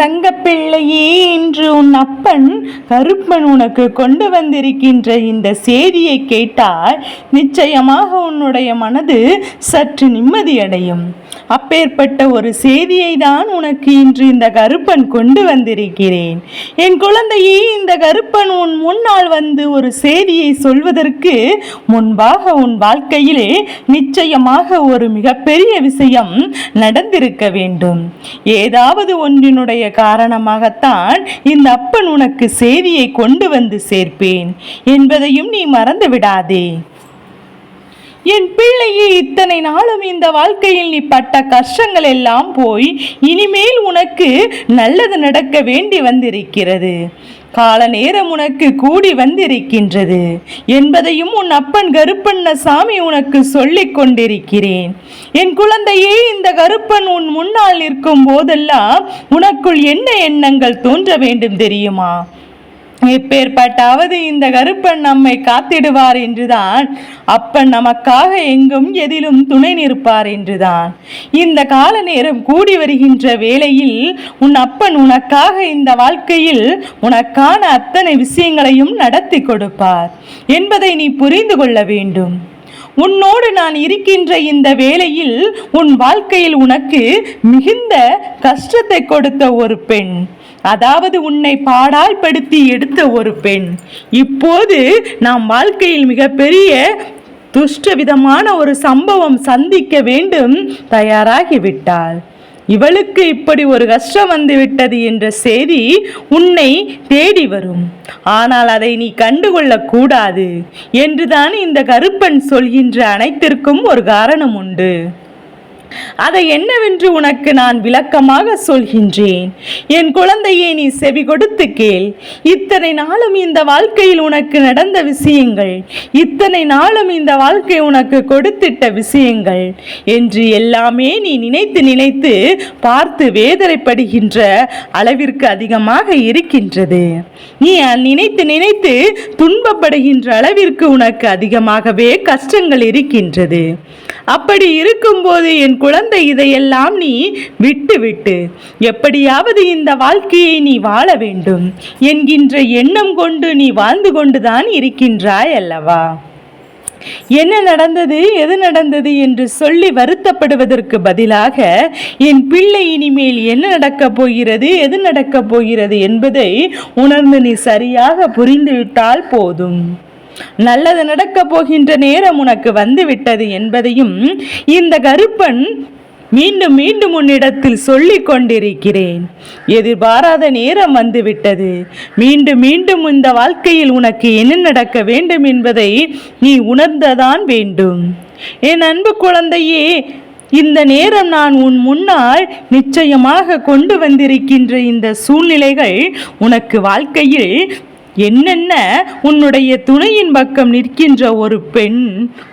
தங்க பிள்ளையே என்று உன் அப்பன் கருப்பன் உனக்கு கொண்டு வந்திருக்கின்ற இந்த செய்தியை கேட்டால் நிச்சயமாக உன்னுடைய மனது சற்று நிம்மதியடையும். அப்பேற்பட்ட ஒரு செய்தியை தான் உனக்கு இன்று இந்த கருப்பன் கொண்டு வந்திருக்கிறேன். என் குழந்தையே இந்த கருப்பன் உன் முன்னால் வந்து ஒரு செய்தியை சொல்வதற்கு முன்பாக உன் வாழ்க்கையில் நிச்சயமாக ஒரு மிகப்பெரிய விஷயம் நடந்திருக்க வேண்டும். ஏதாவது ஒன்றினுடைய காரணமாகத்தான் இந்த அப்பன் உனக்கு செய்தியை கொண்டு வந்து சேர்ப்பேன் என்பதையும் நீ மறந்து விடாதே என் பிள்ளையே இத்தனை நாளும் இந்த வாழ்க்கையில் நீ பட்ட கஷ்டங்கள் எல்லாம் போய் இனிமேல் உனக்கு நல்லது நடக்க வேண்டி வந்திருக்கிறது. கால நேரம் உனக்கு கூடி வந்திருக்கின்றது. என்பதையும் உன் அப்பன் கருப்பண்ண சாமி உனக்கு சொல்லிக் கொண்டிருக்கிறேன். என் குழந்தையே இந்த கருப்பன் உன் முன்னால் நிற்கும் போதெல்லாம் உனக்குள் என்ன எண்ணங்கள் தோன்ற வேண்டும் தெரியுமா? எப்பேற்பட்டாவது இந்த கருப்பன் நம்மை காத்திடுவார் என்றுதான். அப்பன் நமக்காக எங்கும் எதிலும் துணை நிற்பார் என்றுதான். இந்த கால நேரம் கூடி வருகின்ற வேளையில் உன் அப்பன் உனக்காக இந்த வாழ்க்கையில் உனக்கான அத்தனை விஷயங்களையும் நடத்தி கொடுப்பார் என்பதை நீ புரிந்து கொள்ள வேண்டும். உன்னோடு நான் இருக்கின்ற இந்த வேளையில் உன் வாழ்க்கையில் உனக்கு மிகுந்த கஷ்டத்தை கொடுத்த ஒரு பெண். அதாவது உன்னை பாடாய்படுத்தி எடுத்த ஒரு பெண். இப்போது நாம் வாழ்க்கையில் மிகப்பெரிய துஷ்ட விதமான ஒரு சம்பவம் சந்திக்க வேண்டும் தயாராகிவிட்டாள். இவளுக்கு இப்படி ஒரு கஷ்டம் வந்துவிட்டது என்ற செய்தி உன்னை தேடி வரும். ஆனால் அதை நீ கண்டுகொள்ளக்கூடாது என்றுதான் இந்த கருப்பன் சொல்கின்ற அனைத்திற்கும் ஒரு காரணம் உண்டு. அதை என்னவென்று உனக்கு நான் விளக்கமாக சொல்கின்றேன்? என் குழந்தையை நீ செவி கொடுத்து கேள். இத்தனை நாளும் இந்த வாழ்க்கையில் உனக்கு நடந்த விஷயங்கள் இத்தனை நாளும் இந்த வாழ்க்கை உனக்கு கொடுத்திட்ட விஷயங்கள் என்று எல்லாமே நீ நினைத்து நினைத்து பார்த்து வேதனைப்படுகின்ற அளவிற்கு அதிகமாக இருக்கின்றது. நீ நினைத்து நினைத்து துன்பப்படுகின்ற அளவிற்கு உனக்கு அதிகமாகவே கஷ்டங்கள் இருக்கின்றது. அப்படி இருக்கும்போது என் குழந்தை இதையெல்லாம் நீ விட்டு விட்டு எப்படியாவது இந்த வாழ்க்கையை நீ வாழ வேண்டும். என்கின்ற எண்ணம் கொண்டு நீ வாழ்ந்து கொண்டுதான் இருக்கின்றாய் அல்லவா? என்ன நடந்தது எது நடந்தது என்று சொல்லி வருத்தப்படுவதற்கு பதிலாக என் பிள்ளை இனிமேல் என்ன நடக்கப் போகிறது எது நடக்கப் போகிறது என்பதை உணர்ந்து நீ சரியாக புரிந்துவிட்டால் போதும். நல்லது நடக்கப் போகின்ற நேரம் உனக்கு வந்துவிட்டது என்பதையும் இந்த கருப்பன் மீண்டும் மீண்டும் உன்னிடத்தில் சொல்லிக் கொண்டிருக்கிறேன். எதிர்பாராத நேரம் வந்துவிட்டது. மீண்டும் மீண்டும் இந்த வாழ்க்கையில் உனக்கு என்ன நடக்க வேண்டும் என்பதை நீ உணர்ந்ததான் வேண்டும். என் அன்பு குழந்தையே இந்த நேரம் நான் உன் முன்னால் நிச்சயமாக கொண்டு வந்திருக்கின்ற இந்த சூழ்நிலைகள் உனக்கு வாழ்க்கையில் என்னென்ன உன்னுடைய துணையின் பக்கம் நிற்கின்ற ஒரு பெண்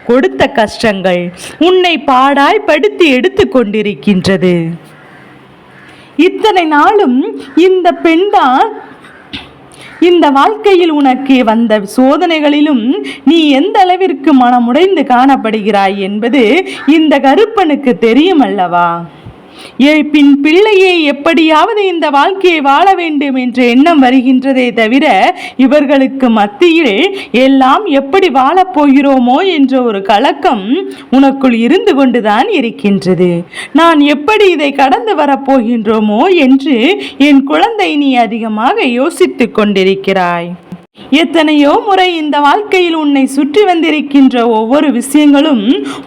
கொடுத்த கஷ்டங்கள் உன்னை பாடாய் படுத்தி எடுத்து கொண்டிருக்கின்றது. இத்தனை நாளும் இந்த பெண்தான் இந்த வாழ்க்கையில் உனக்கு வந்த சோதனைகளிலும் நீ எந்த அளவிற்கு மனமுடைந்து காணப்படுகிறாய் என்பது இந்த கருப்பனுக்கு தெரியும் அல்லவா பின் பிள்ளையை எப்படியாவது இந்த வாழ்க்கையை வாழ வேண்டும் என்ற எண்ணம் வருகின்றதே தவிர இவர்களுக்கு மத்தியில் எல்லாம் எப்படி வாழப்போகிறோமோ என்ற ஒரு கலக்கம் உனக்குள் இருந்து கொண்டுதான் இருக்கின்றது. நான் எப்படி இதை கடந்து வரப்போகின்றோமோ என்று என் குழந்தை நீ அதிகமாக யோசித்துக் கொண்டிருக்கிறாய். எத்தனையோ முறை இந்த வாழ்க்கையில் உன்னை சுற்றி வந்திருக்கின்ற ஒவ்வொரு விஷயங்களும்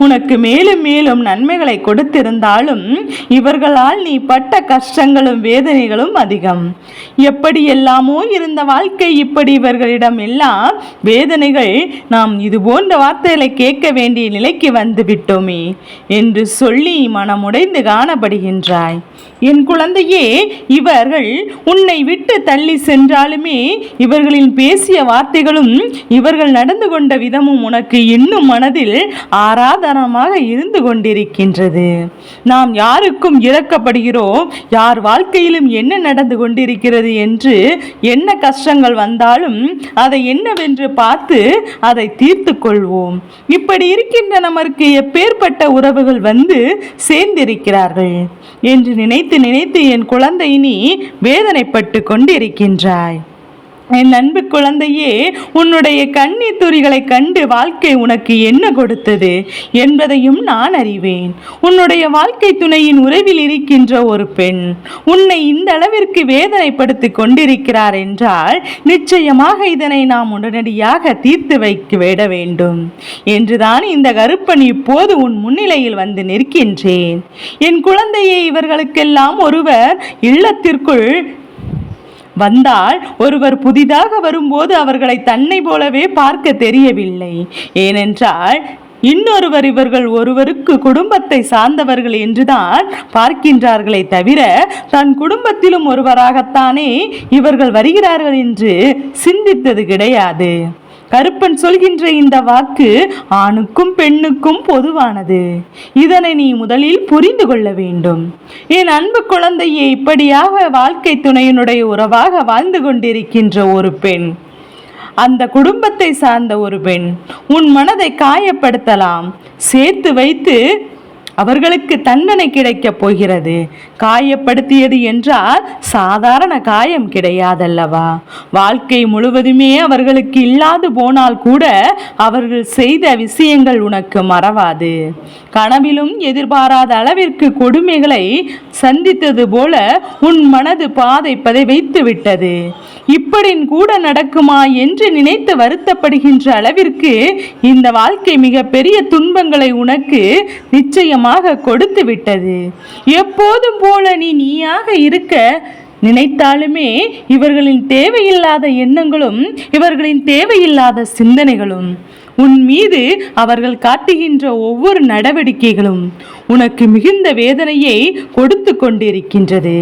உனக்கு மேலும் மேலும் நன்மைகளை கொடுத்திருந்தாலும் இவர்களால் நீ பட்ட கஷ்டங்களும் வேதனைகளும் அதிகம். எப்படி எல்லாமோ இருந்த வாழ்க்கை இப்படி இவர்களிடம் எல்லாம் வேதனைகள் நாம் இது போன்ற வார்த்தைகளை கேட்க வேண்டிய நிலைக்கு வந்து விட்டோமே என்று சொல்லி மனமுடைந்து காணப்படுகின்றாய். என் குழந்தையே இவர்கள் உன்னை விட்டு தள்ளி சென்றாலுமே இவர்களின் பேசிய வார்த்தைகளும் இவர்கள் நடந்து கொண்ட விதமும் உனக்கு இன்னும் மனதில் ஆராதனமாக இருந்து கொண்டிருக்கின்றது. நாம் யாருக்கும் இறக்கப்படுகிறோம் யார் வாழ்க்கையிலும் என்ன நடந்து கொண்டிருக்கிறது என்று என்ன கஷ்டங்கள் வந்தாலும் அதை என்னவென்று பார்த்து அதை தீர்த்து கொள்வோம். இப்படி இருக்கின்ற நமக்கு எப்பேற்பட்ட உறவுகள் வந்து சேர்ந்திருக்கிறார்கள் என்று நினைத்து நினைத்து நினைத்து என் குழந்தை நீ வேதனைப்பட்டு கொண்டிருக்கின்றாய். என் அன்பு குழந்தையே உன்னுடைய கண்ணீர் துளிகளை கண்டு வாழ்க்கை உனக்கு என்ன கொடுத்தது என்பதையும் நான் அறிவேன். உன்னுடைய வாழ்க்கை துணையின் உறவில் இருக்கின்ற ஒரு பெண் உன்னை இந்த அளவிற்கு வேதனைப்படுத்தி கொண்டிருக்கிறார் என்றால் நிச்சயமாக இதனை நாம் உடனடியாக தீர்த்து வைக்க விட வேண்டும். என்றுதான் இந்த கருப்பன் இப்போது உன் முன்னிலையில் வந்து நிற்கின்றேன். என் குழந்தையை இவர்களுக்கெல்லாம் ஒருவர் இல்லத்திற்குள் வந்தால் ஒருவர் புதிதாக வரும்போது அவர்களை தன்னை போலவே பார்க்க தெரியவில்லை. ஏனென்றால் இன்னொருவர் இவர்கள் ஒருவருக்கு குடும்பத்தை சார்ந்தவர்கள் என்றுதான் பார்க்கின்றார்களே தவிர தன் குடும்பத்திலும் ஒருவராகத்தானே இவர்கள் வருகிறார்கள் என்று சிந்தித்தது கிடையாது. கருப்பன் சொல்கின்ற இந்த வாக்கு ஆணுக்கும் பெண்ணுக்கும் பொதுவானது. இதனை நீ முதலில் புரிந்து கொள்ள வேண்டும். என் அன்பு குழந்தையை இப்படியாக வாழ்க்கை துணையினுடைய உறவாக வாழ்ந்து கொண்டிருக்கின்ற ஒரு பெண் அந்த குடும்பத்தை சார்ந்த ஒரு பெண் உன் மனதை காயப்படுத்தலாம். சேர்த்து வைத்து அவர்களுக்கு தண்டனை கிடைக்கப் போகிறது. காயப்படுத்தியது என்றால் சாதாரண காயம் கிடையாதல்லவா? வாழ்க்கை முழுவதுமே அவர்களுக்கு இல்லாது போனால் கூட அவர்கள் செய்த விஷயங்கள் உனக்கு மறவாது. கனவிலும் எதிர்பாராத அளவிற்கு கொடுமைகளை சந்தித்தது போல உன் மனது பாதை பதை வைத்து விட்டது இப்படி கூட நடக்குமா என்று நினைத்து வருத்தப்படுகின்ற அளவிற்கு இந்த வாழ்க்கை மிக பெரிய துன்பங்களை உனக்கு நிச்சயமாக கொடுத்து விட்டது. எப்போதும் போல நீ நீயாக இருக்க நினைத்தாலுமே இவர்களின் தேவையில்லாத எண்ணங்களும் இவர்களின் தேவையில்லாத சிந்தனைகளும் உன் மீது அவர்கள் காட்டுகின்ற ஒவ்வொரு நடவடிக்கைகளும் உனக்கு மிகுந்த வேதனையை கொடுத்து கொண்டிருக்கின்றது.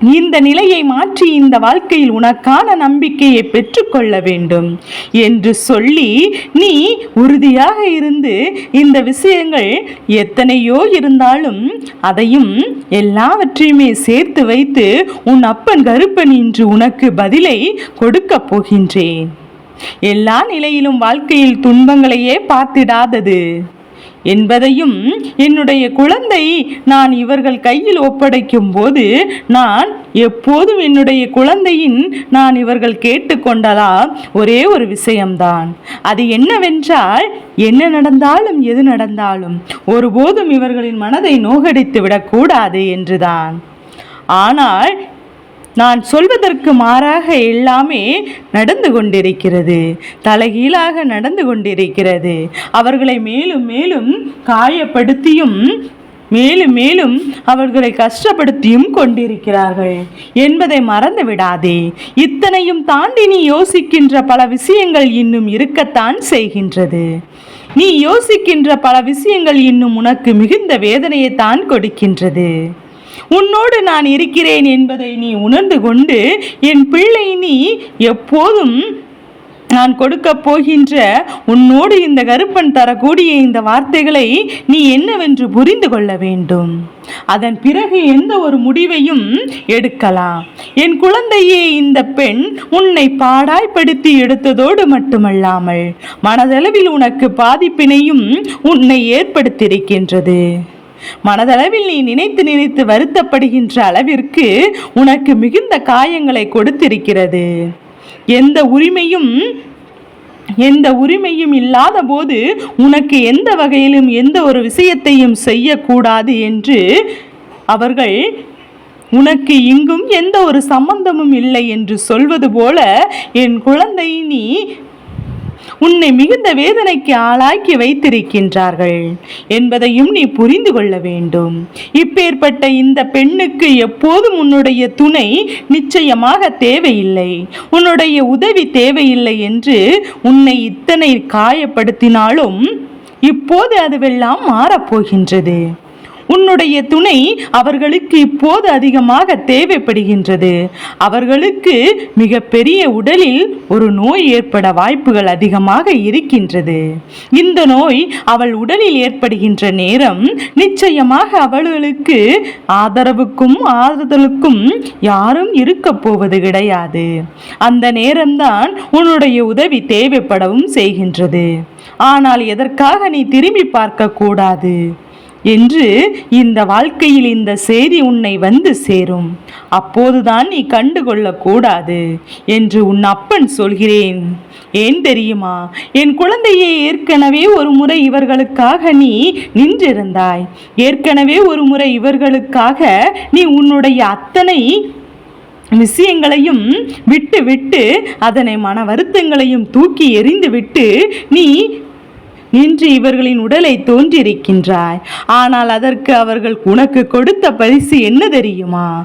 இந்த நிலையை மாற்றி இந்த வாழ்க்கையில் உனக்கான நம்பிக்கையை பெற்றுக்கொள்ள வேண்டும் என்று சொல்லி நீ உறுதியாக இருந்து இந்த விஷயங்கள் எத்தனையோ இருந்தாலும் அதையும் எல்லாவற்றையுமே சேர்த்து வைத்து உன் அப்பன் கருப்பன் இன்று உனக்கு பதிலை கொடுக்கப் போகின்றேன். எல்லா நிலையிலும் வாழ்க்கையில் துன்பங்களையே பார்த்திடாதது. என்பதையும் என்னுடைய குழந்தை நான் இவர்கள் கையில் ஒப்படைக்கும் போது நான் எப்போதும் என்னுடைய குழந்தையின் நான் இவர்கள் கேட்டுக்கொண்டதா? ஒரே ஒரு விஷயம்தான். அது என்னவென்றால் என்ன நடந்தாலும் எது நடந்தாலும் ஒருபோதும் இவர்களின் மனதை நோகடித்து விடக்கூடாது என்றுதான். ஆனால் நான் சொல்வதற்கு மாறாக எல்லாமே நடந்து கொண்டிருக்கிறது. தலைகீழாக நடந்து கொண்டிருக்கிறது. அவர்களை மேலும் மேலும் காயப்படுத்தியும் மேலும் மேலும் அவர்களை கஷ்டப்படுத்தியும் கொண்டிருக்கிறார்கள். என்பதை மறந்து விடாதே. இத்தனையும் தாண்டி நீ யோசிக்கின்ற பல விஷயங்கள் இன்னும் இருக்கத்தான் செய்கின்றது. நீ யோசிக்கின்ற பல விஷயங்கள் இன்னும் உனக்கு மிகுந்த வேதனையை தான் கொடுக்கின்றது. உன்னோடு நான் இருக்கிறேன் என்பதை நீ உணர்ந்து கொண்டு என் பிள்ளை நீ எப்போதும் நான் கொடுக்க போகின்ற உன்னோடு இந்த கருப்பன் தரக்கூடிய இந்த வார்த்தைகளை நீ என்னவென்று புரிந்து கொள்ள வேண்டும். அதன் பிறகு எந்த ஒரு முடிவையும் எடுக்கலாம். என் குழந்தையே இந்த பெண் உன்னை பாடாய்ப்படுத்தி எடுத்ததோடு மட்டுமல்லாமல் மனதளவில் உனக்கு பாதிப்பினையும் உன்னை ஏற்படுத்தியிருக்கின்றது. மனதளவில் நீ நினைத்து நினைத்து வருத்தப்படுகின்ற அளவிற்கு உனக்கு மிகுந்த காயங்களை கொடுத்திருக்கிறது. எந்த உரிமையும் எந்த உரிமையும் இல்லாத போது உனக்கு எந்த வகையிலும் எந்த ஒரு விஷயத்தையும் செய்யக்கூடாது என்று அவர்கள் உனக்கு இங்கும் எந்த ஒரு சம்பந்தமும் இல்லை என்று சொல்வது போல என் குழந்தை நீ உன்னை மிகுந்த வேதனைக்கு ஆளாக்கி வைத்திருக்கின்றார்கள் என்பதையும் நீ புரிந்து கொள்ள வேண்டும். இப்பேற்பட்ட இந்த பெண்ணுக்கு எப்போதும் உன்னுடைய துணை நிச்சயமாக தேவையில்லை. உன்னுடைய உதவி தேவையில்லை என்று உன்னை இத்தனை காயப்படுத்தினாலும் இப்போது அதுவெல்லாம் மாறப்போகின்றது. உன்னுடைய துணை அவர்களுக்கு இப்போது அதிகமாக தேவைப்படுகின்றது. அவர்களுக்கு மிகப்பெரிய உடலில் ஒரு நோய் ஏற்பட வாய்ப்புகள் அதிகமாக இருக்கின்றது. இந்த நோய் அவள் உடலில் ஏற்படுகின்ற நேரம் நிச்சயமாக அவர்களுக்கு ஆதரவுக்கும் ஆறுதலுக்கும் யாரும் இருக்க போவது கிடையாது. அந்த நேரம்தான் உன்னுடைய உதவி தேவைப்படவும் செய்கின்றது. ஆனால் எதற்காக நீ திரும்பி பார்க்க கூடாது? என்று இந்த வாழ்க்கையில் இந்த செய்தி உன்னை வந்து சேரும். அப்போதுதான் நீ கண்டுகொள்ளக்கூடாது என்று உன் அப்பன் சொல்கிறேன். ஏன் தெரியுமா? என் குழந்தையை ஏற்கனவே ஒரு முறை இவர்களுக்காக நீ நின்றிருந்தாய். ஏற்கனவே ஒரு முறை இவர்களுக்காக நீ உன்னுடைய அத்தனை விஷயங்களையும் விட்டு விட்டு அதனை மன வருத்தங்களையும் தூக்கி எறிந்து விட்டு நீ நின்று இவர்களின் உடலை தோன்றியிருக்கின்றாய். ஆனால் அதற்கு அவர்கள் உனக்கு கொடுத்த பரிசு என்ன தெரியுமா?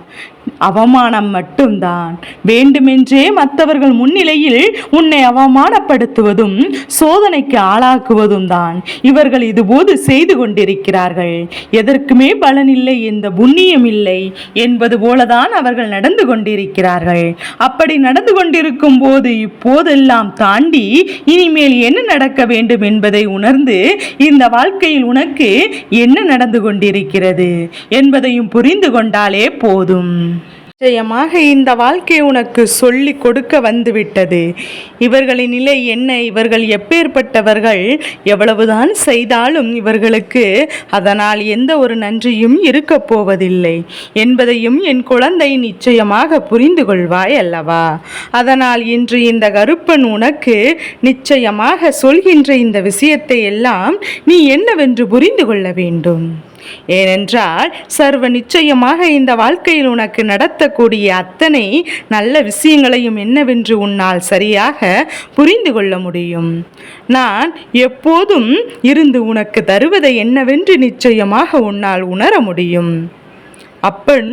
அவமானம் மட்டும்தான். வேண்டுமென்றே மற்றவர்கள் முன்னிலையில் உன்னை அவமானப்படுத்துவதும் சோதனைக்கு ஆளாக்குவதும் தான் இவர்கள் இதுபோது செய்து கொண்டிருக்கிறார்கள். எதற்குமே பலனில்லை எந்த புண்ணியம் இல்லை என்பது போலதான் அவர்கள் நடந்து கொண்டிருக்கிறார்கள். அப்படி நடந்து கொண்டிருக்கும் போது இப்போதெல்லாம் தாண்டி இனிமேல் என்ன நடக்க வேண்டும் என்பதை உணர்ந்து இந்த வாழ்க்கையில் உனக்கு என்ன நடந்து கொண்டிருக்கிறது என்பதையும் புரிந்து கொண்டாலே போதும். நிச்சயமாக இந்த வாழ்க்கை உனக்கு சொல்லி கொடுக்க வந்துவிட்டது. இவர்களின் நிலை என்ன? இவர்கள் எப்பேற்பட்டவர்கள்? எவ்வளவுதான் செய்தாலும் இவர்களுக்கு அதனால் எந்த ஒரு நன்றியும் இருக்கப் போவதில்லை. என்பதையும் என் குழந்தை நிச்சயமாக புரிந்து கொள்வாய் அல்லவா? அதனால் இன்று இந்த கருப்பன் உனக்கு நிச்சயமாக சொல்கின்ற இந்த விஷயத்தை எல்லாம் நீ என்னவென்று புரிந்து கொள்ள வேண்டும். ஏனென்றால் சர்வ நிச்சயமாக இந்த வாழ்க்கையில் உனக்கு நடத்தக்கூடிய அத்தனை நல்ல விஷயங்களையும் என்னவென்று உன்னால் சரியாக புரிந்து கொள்ள முடியும். நான் எப்போதும் இருந்து உனக்கு தருவதை என்னவென்று நிச்சயமாக உன்னால் உணர முடியும். அப்பன்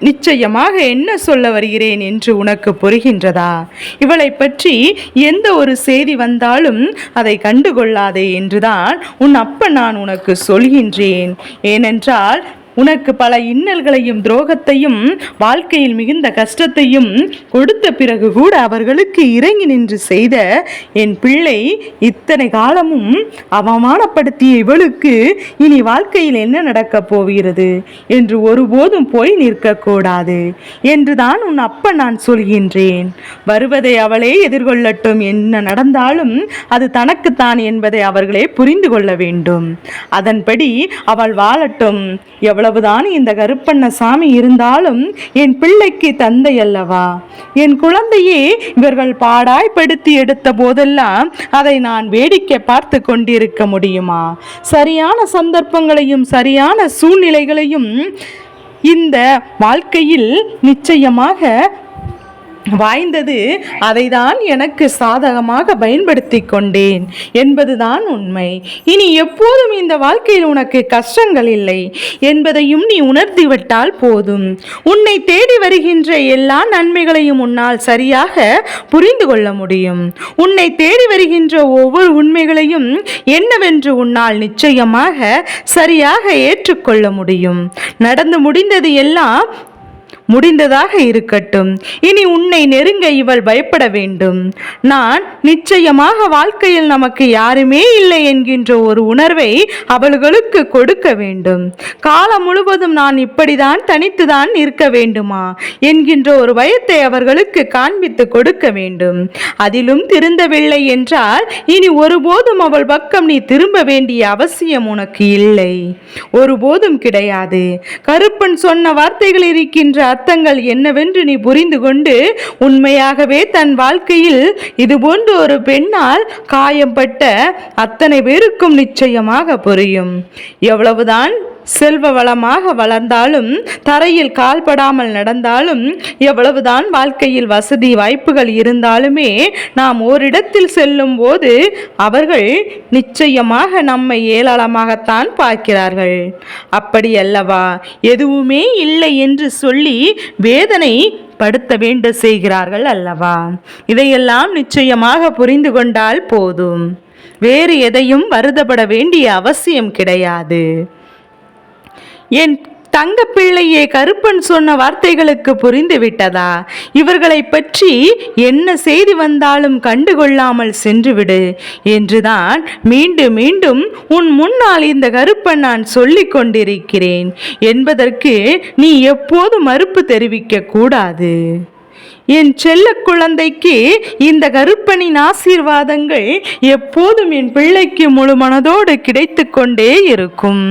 நிச்சயமாக என்ன சொல்ல வருகிறேன் என்று உனக்கு புரிகின்றதா? இவளை பற்றி எந்த ஒரு செய்தி வந்தாலும் அதை கண்டுகொள்ளாதே என்றுதான் உன் அப்ப நான் உனக்கு சொல்கின்றேன். ஏனென்றால் உனக்கு பல இன்னல்களையும் துரோகத்தையும் வாழ்க்கையில் மிகுந்த கஷ்டத்தையும் கொடுத்த பிறகு கூட அவர்களுக்கு இறங்கி நின்று செய்த என் பிள்ளை இத்தனை காலமும் அவமானப்படுத்திய இவளுக்கு இனி வாழ்க்கையில் என்ன நடக்கப் போகிறது என்று ஒருபோதும் போய் நிற்கக்கூடாது என்றுதான் உன் அப்ப நான் சொல்கின்றேன். வருவதை அவளே எதிர்கொள்ளட்டும். என்ன நடந்தாலும் அது தனக்குத்தான் என்பதை அவர்களே புரிந்து கொள்ள வேண்டும். அதன்படி அவள் வாழட்டும். எவ்வளவு எவ்வளவுதான் இந்த கருப்பண்ண சாமி இருந்தாலும் என் பிள்ளைக்கு தந்தை அல்லவா? என் குழந்தையே இவர்கள் பாடாய்படுத்தி எடுத்த போதெல்லாம் அதை நான் வேடிக்கை பார்த்து கொண்டிருக்க முடியுமா? சரியான சந்தர்ப்பங்களையும் சரியான சூழ்நிலைகளையும் இந்த வாழ்க்கையில் நிச்சயமாக வாய்ந்தது அதைதான் எனக்கு சாதகமாக பயன்படுத்தி கொண்டேன் என்பதுதான் உண்மை. இனி எப்போதும் இந்த வாழ்க்கையில் உனக்கு கஷ்டங்கள் இல்லை என்பதையும் நீ உணர்த்திவிட்டால் போதும். உன்னை தேடி வருகின்ற எல்லா நன்மைகளையும் உன்னால் சரியாக புரிந்து கொள்ள முடியும். உன்னை தேடி வருகின்ற ஒவ்வொரு உண்மைகளையும் என்னவென்று உன்னால் நிச்சயமாக சரியாக ஏற்றுக்கொள்ள முடியும். நடந்து முடிந்தது எல்லாம் முடிந்ததாக இருக்கட்டும். இனி உன்னை நெருங்க இவள் பயப்பட வேண்டும். நான் நிச்சயமாக வாழ்க்கையில் நமக்கு யாருமே இல்லை என்கின்ற ஒரு உணர்வை அவள்களுக்கு கொடுக்க வேண்டும். காலம் முழுவதும் நான் இப்படிதான் தனித்துதான் இருக்க வேண்டுமா? என்கின்ற ஒரு பயத்தை அவர்களுக்கு காண்பித்து கொடுக்க வேண்டும். அதிலும் திருந்தவில்லை என்றால் இனி ஒருபோதும் அவள் பக்கம் நீ திரும்ப வேண்டிய அவசியம் உனக்கு இல்லை. ஒருபோதும் கிடையாது. கருப்பன் சொன்ன வார்த்தைகள் இருக்கின்ற அர்த்தங்கள் என்னவென்று நீ புரிந்து கொண்டு உண்மையாகவே தன் வாழ்க்கையில் இதுபோன்று ஒரு பெண்ணால் காயம்பட்ட அத்தனை பேருக்கும் நிச்சயமாக புரியும். எவ்வளவுதான் செல்வ வளமாக வளர்ந்தாலும் தரையில் கால்படாமல் நடந்தாலும் எவ்வளவுதான் வாழ்க்கையில் வசதி வாய்ப்புகள் இருந்தாலுமே நாம் ஓரிடத்தில் செல்லும் போது அவர்கள் நிச்சயமாக நம்மை ஏளனமாகத்தான் பார்க்கிறார்கள். அப்படி அல்லவா எதுவுமே இல்லை என்று சொல்லி வேதனை படுத்த வேண்ட செய்கிறார்கள் அல்லவா? இதையெல்லாம் நிச்சயமாக புரிந்து கொண்டால் போதும். வேறு எதையும் வருதப்பட வேண்டிய அவசியம் கிடையாது. என் தங்க பிள்ளையே கருப்பன் சொன்ன வார்த்தைகளுக்கு புரிந்து விட்டதா? இவர்களை பற்றி என்ன செய்தி வந்தாலும் கண்டுகொள்ளாமல் சென்றுவிடு என்றுதான் மீண்டும் மீண்டும் உன் முன்னால் இந்த கருப்பன் நான் சொல்லிக் கொண்டிருக்கிறேன் என்பதற்கு நீ எப்போது மறுப்பு தெரிவிக்க கூடாது. என் செல்ல குழந்தைக்கு இந்த கருப்பனின் ஆசீர்வாதங்கள் எப்போதும் என் பிள்ளைக்கு முழு மனதோடு கிடைத்து கொண்டே இருக்கும்.